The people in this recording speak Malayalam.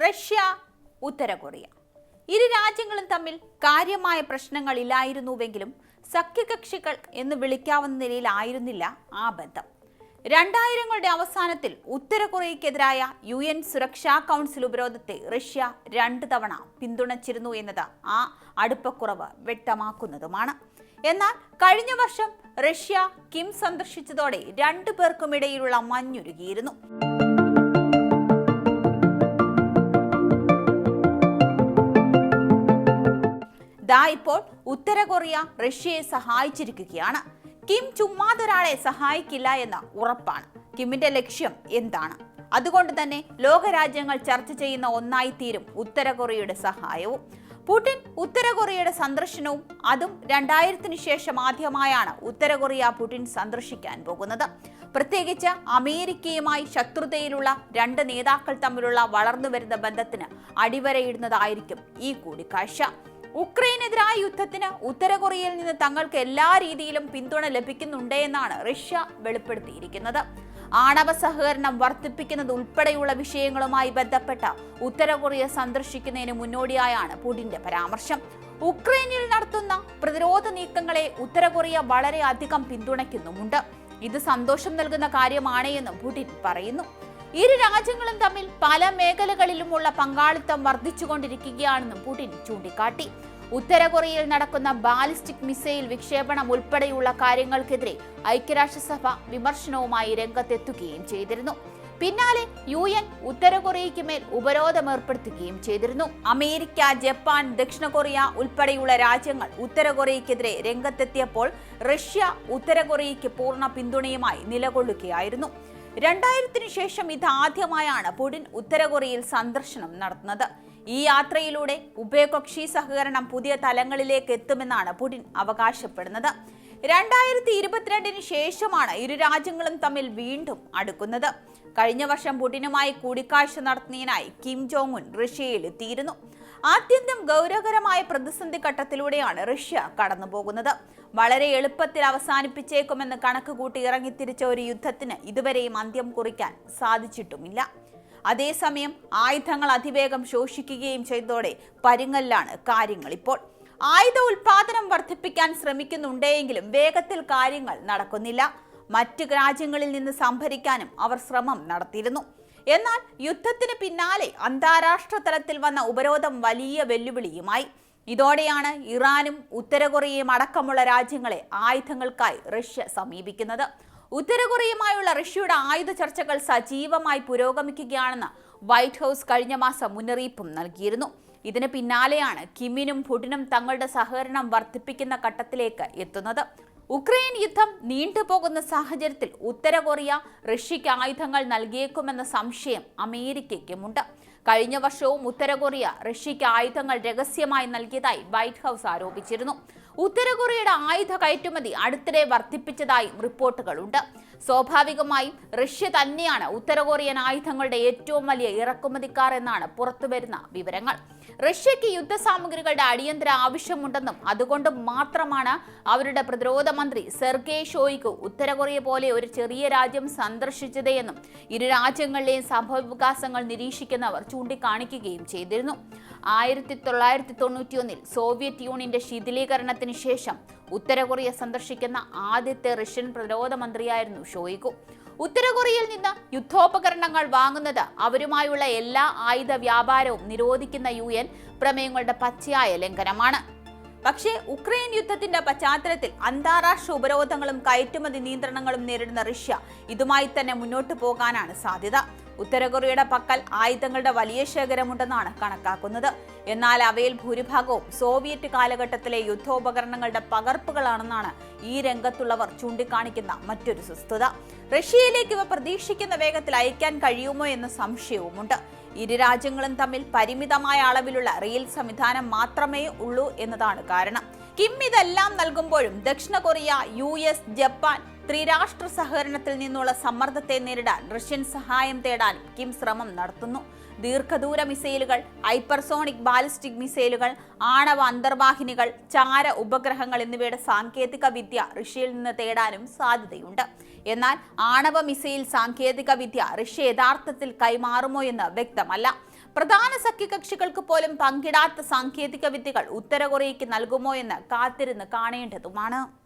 റഷ്യ ഉത്തര കൊറിയ. ഇരു രാജ്യങ്ങളും തമ്മിൽ കാര്യമായ പ്രശ്നങ്ങൾ പ്രശ്നങ്ങളില്ലായിരുന്നുവെങ്കിലും സഖ്യകക്ഷികൾ എന്ന് വിളിക്കാവുന്ന നിലയിലായിരുന്നില്ല ആ ബന്ധം. രണ്ടായിരങ്ങളുടെ അവസാനത്തിൽ ഉത്തര കൊറിയക്കെതിരായ യു എൻ സുരക്ഷാ കൗൺസിൽ ഉപരോധത്തെ റഷ്യ രണ്ട് തവണ പിന്തുണച്ചിരുന്നു എന്നത് ആ അടുപ്പക്കുറവ് വ്യക്തമാക്കുന്നതുമാണ്. എന്നാൽ കഴിഞ്ഞ വർഷം റഷ്യ കിം സന്ദർശിച്ചതോടെ രണ്ടു പേർക്കുമിടയിലുള്ള മഞ്ഞുരുകിയിരുന്നു. ഇപ്പോൾ ഉത്തര കൊറിയ റഷ്യയെ സഹായിച്ചിരിക്കുകയാണ്. കിം ചുമ്മാതൊരാളെ സഹായിക്കില്ല എന്ന ഉറപ്പാണ്. കിമ്മിന്റെ ലക്ഷ്യം എന്താണ്? അതുകൊണ്ട് തന്നെ ലോകരാജ്യങ്ങൾ ചർച്ച ചെയ്യുന്ന ഒന്നായി തീരും ഉത്തര കൊറിയയുടെ സഹായവും. പുടിൻ ഉത്തര കൊറിയയുടെ സന്ദർശനവും അതും രണ്ടായിരത്തിന് ശേഷം ആദ്യമായാണ് ഉത്തര കൊറിയ പുടിൻ സന്ദർശിക്കാൻ പോകുന്നത്. പ്രത്യേകിച്ച് അമേരിക്കയുമായി ശത്രുതയിലുള്ള രണ്ട് നേതാക്കൾ തമ്മിലുള്ള വളർന്നു വരുന്ന ബന്ധത്തിന് അടിവരയിടുന്നതായിരിക്കും ഈ കൂടിക്കാഴ്ച. ഉക്രൈനെതിരായ യുദ്ധത്തിന് ഉത്തര കൊറിയയിൽ നിന്ന് തങ്ങൾക്ക് എല്ലാ രീതിയിലും പിന്തുണ ലഭിക്കുന്നുണ്ട് എന്നാണ് റഷ്യ വെളിപ്പെടുത്തിയിരിക്കുന്നത്. ആണവ സഹകരണം വർദ്ധിപ്പിക്കുന്നത് ഉൾപ്പെടെയുള്ള വിഷയങ്ങളുമായി ബന്ധപ്പെട്ട ഉത്തര കൊറിയ സന്ദർശിക്കുന്നതിന് മുന്നോടിയായാണ് പുടിന്റെ പരാമർശം. ഉക്രൈനിൽ നടത്തുന്ന പ്രതിരോധ നീക്കങ്ങളെ ഉത്തര കൊറിയ വളരെ അധികം പിന്തുണയ്ക്കുന്നുമുണ്ട്. ഇത് സന്തോഷം നൽകുന്ന കാര്യമാണ് എന്നും പുടിൻ പറയുന്നു. ഇരു രാജ്യങ്ങളും തമ്മിൽ പല മേഖലകളിലുമുള്ള പങ്കാളിത്തം വർദ്ധിച്ചുകൊണ്ടിരിക്കുകയാണെന്നും പുടിൻ ചൂണ്ടിക്കാട്ടി. ഉത്തര കൊറിയയിൽ നടക്കുന്ന ബാലിസ്റ്റിക് മിസൈൽ വിക്ഷേപണം ഉൾപ്പെടെയുള്ള കാര്യങ്ങൾക്കെതിരെ ഐക്യരാഷ്ട്രസഭ വിമർശനവുമായി രംഗത്തെത്തുകയും ചെയ്തിരുന്നു. പിന്നാലെ യു എൻ ഉത്തര കൊറിയയ്ക്ക് മേൽ ഉപരോധം ഏർപ്പെടുത്തുകയും ചെയ്തിരുന്നു. അമേരിക്ക ജപ്പാൻ ദക്ഷിണ കൊറിയ ഉൾപ്പെടെയുള്ള രാജ്യങ്ങൾ ഉത്തര കൊറിയയ്ക്കെതിരെ രംഗത്തെത്തിയപ്പോൾ റഷ്യ ഉത്തര കൊറിയയ്ക്ക് പൂർണ പിന്തുണയുമായി നിലകൊള്ളുകയായിരുന്നു. രണ്ടായിരത്തിന് ശേഷം ഇതാദ്യമായാണ് പുടിൻ ഉത്തര കൊറിയയിൽ സന്ദർശനം നടത്തുന്നത്. ഈ യാത്രയിലൂടെ ഉഭയകക്ഷി സഹകരണം പുതിയ തലങ്ങളിലേക്ക് എത്തുമെന്നാണ് പുടിൻ അവകാശപ്പെടുന്നത്. രണ്ടായിരത്തി ഇരുപത്തിരണ്ടിന് ശേഷമാണ് ഇരു രാജ്യങ്ങളും തമ്മിൽ വീണ്ടും അടുക്കുന്നത്. കഴിഞ്ഞ വർഷം പുടിനുമായി കൂടിക്കാഴ്ച നടത്തുന്നതിനായി കിം ജോങ് ഉൻ റഷ്യയിൽ എത്തിയിരുന്നു ആത്യന്തം ഗൗരവകരമായ പ്രതിസന്ധി ഘട്ടത്തിലൂടെയാണ് റഷ്യ കടന്നുപോകുന്നത്. വളരെ എളുപ്പത്തിൽ അവസാനിപ്പിച്ചേക്കുമെന്ന് കണക്കുകൂട്ടി ഇറങ്ങിത്തിരിച്ച ഒരു യുദ്ധത്തിന് ഇതുവരെയും അന്ത്യം കുറിക്കാൻ സാധിച്ചിട്ടുമില്ല. അതേസമയം ആയുധങ്ങൾ അതിവേഗം ശോഷിക്കുകയും ചെയ്തതോടെ പരുങ്ങലിലാണ് കാര്യങ്ങൾ ഇപ്പോൾ ആയുധ ഉൽപാദനം വർദ്ധിപ്പിക്കാൻ ശ്രമിക്കുന്നുണ്ടെങ്കിലും വേഗത്തിൽ കാര്യങ്ങൾ നടക്കുന്നില്ല. മറ്റ് രാജ്യങ്ങളിൽ നിന്ന് സംഭരിക്കാനും അവർ ശ്രമം നടത്തിയിരുന്നു. എന്നാൽ യുദ്ധത്തിന് പിന്നാലെ അന്താരാഷ്ട്ര തലത്തിൽ വന്ന ഉപരോധം വലിയ വെല്ലുവിളിയുമായി. ഇതോടെയാണ് ഇറാനും ഉത്തര കൊറിയയും അടക്കമുള്ള രാജ്യങ്ങളെ ആയുധങ്ങൾക്കായി റഷ്യ സമീപിക്കുന്നത്. ഉത്തര കൊറിയയുമായുള്ള റഷ്യയുടെ ആയുധ ചർച്ചകൾ സജീവമായി പുരോഗമിക്കുകയാണെന്ന് വൈറ്റ് ഹൗസ് കഴിഞ്ഞ മാസം മുന്നറിയിപ്പും നൽകിയിരുന്നു. ഇതിന് പിന്നാലെയാണ് കിമ്മിനും പുടിനും തങ്ങളുടെ സഹകരണം വർദ്ധിപ്പിക്കുന്ന ഘട്ടത്തിലേക്ക് എത്തുന്നത്. ഉക്രൈൻ യുദ്ധം നീണ്ടുപോകുന്ന സാഹചര്യത്തിൽ ഉത്തര കൊറിയ റഷ്യയ്ക്ക് ആയുധങ്ങൾ നൽകിയേക്കുമെന്ന സംശയം അമേരിക്കയ്ക്കുമുണ്ട്. കഴിഞ്ഞ വർഷവും ഉത്തര കൊറിയ റഷ്യയ്ക്ക് ആയുധങ്ങൾ രഹസ്യമായി നൽകിയതായി വൈറ്റ് ഹൗസ് ആരോപിച്ചിരുന്നു. ഉത്തര കൊറിയയുടെ ആയുധ കയറ്റുമതി അടുത്തിടെ വർദ്ധിപ്പിച്ചതായും റിപ്പോർട്ടുകളുണ്ട്. സ്വാഭാവികമായും റഷ്യ തന്നെയാണ് ഉത്തര കൊറിയൻ ആയുധങ്ങളുടെ ഏറ്റവും വലിയ ഇറക്കുമതിക്കാർ എന്നാണ് പുറത്തുവരുന്ന വിവരങ്ങൾ. റഷ്യയ്ക്ക് യുദ്ധസാമഗ്രികളുടെ അടിയന്തര ആവശ്യമുണ്ടെന്നും അതുകൊണ്ട് മാത്രമാണ് അവരുടെ പ്രതിരോധ മന്ത്രി സെർഗേ ഷോയിക്ക് ഉത്തര കൊറിയ പോലെ ഒരു ചെറിയ രാജ്യം സന്ദർശിച്ചത് എന്നും ഇരു രാജ്യങ്ങളിലെയും സംഭവവികാസങ്ങൾ നിരീക്ഷിക്കുന്നവർ ചൂണ്ടിക്കാണിക്കുകയും ചെയ്തിരുന്നു. ആയിരത്തി തൊള്ളായിരത്തി തൊണ്ണൂറ്റിയൊന്നിൽ സോവിയറ്റ് യൂണിയന്റെ ശിഥിലീകരണത്തിന് ശേഷം ഉത്തര കൊറിയ സന്ദർശിക്കുന്ന ആദ്യത്തെ റഷ്യൻ പ്രതിരോധ മന്ത്രിയായിരുന്നു ഷോയിഗു ഉത്തര കൊറിയയിൽ നിന്ന് യുദ്ധോപകരണങ്ങൾ വാങ്ങുന്നത് അവരുമായുള്ള എല്ലാ ആയുധ വ്യാപാരവും നിരോധിക്കുന്ന യു എൻ പ്രമേയങ്ങളുടെ പച്ചയായ ലംഘനമാണ്. പക്ഷേ ഉക്രൈൻ യുദ്ധത്തിന്റെ പശ്ചാത്തലത്തിൽ അന്താരാഷ്ട്ര ഉപരോധങ്ങളും കയറ്റുമതി നിയന്ത്രണങ്ങളും നേരിടുന്ന റഷ്യ ഇതുമായി തന്നെ മുന്നോട്ടു പോകാനാണ് സാധ്യത. ഉത്തര കൊറിയയുടെ പക്കൽ ആയുധങ്ങളുടെ വലിയ ശേഖരമുണ്ടെന്നാണ് കണക്കാക്കുന്നത്. എന്നാൽ അവയിൽ ഭൂരിഭാഗവും സോവിയറ്റ് കാലഘട്ടത്തിലെ യുദ്ധോപകരണങ്ങളുടെ പകർപ്പുകളാണെന്നാണ് ഈ രംഗത്തുള്ളവർ ചൂണ്ടിക്കാണിക്കുന്ന മറ്റൊരു വസ്തുത റഷ്യയിലേക്ക് ഇവ പ്രതീക്ഷിക്കുന്ന വേഗത്തിൽ അയക്കാൻ കഴിയുമോ എന്ന സംശയവുമുണ്ട്. ഇരു രാജ്യങ്ങളും തമ്മിൽ പരിമിതമായ അളവിലുള്ള റെയിൽ സംവിധാനം മാത്രമേ ഉള്ളൂ എന്നതാണ് കാരണം. കിം ഇതെല്ലാം നൽകുമ്പോഴും ദക്ഷിണ കൊറിയ യു ജപ്പാൻ ത്രിരാഷ്ട്ര സഹകരണത്തിൽ നിന്നുള്ള സമ്മർദ്ദത്തെ നേരിടാൻ റഷ്യൻ സഹായം തേടാൻ കിം ശ്രമം നടത്തുന്നു. ദീർഘദൂര മിസൈലുകൾ ഹൈപ്പർസോണിക് ബാലിസ്റ്റിക് മിസൈലുകൾ ആണവ അന്തർവാഹിനികൾ ചാര ഉപഗ്രഹങ്ങൾ എന്നിവയുടെ സാങ്കേതിക വിദ്യ റഷ്യയിൽ നിന്ന് തേടാനും സാധ്യതയുണ്ട്. എന്നാൽ ആണവ മിസൈൽ സാങ്കേതിക വിദ്യ റഷ്യ യഥാർത്ഥത്തിൽ കൈമാറുമോ എന്ന് വ്യക്തമല്ല. പ്രധാന സഖ്യകക്ഷികൾക്ക് പോലും പങ്കിടാത്ത സാങ്കേതിക വിദ്യകൾ ഉത്തര കൊറിയയ്ക്ക് നൽകുമോ എന്ന് കാത്തിരുന്ന് കാണേണ്ടതുമാണ്.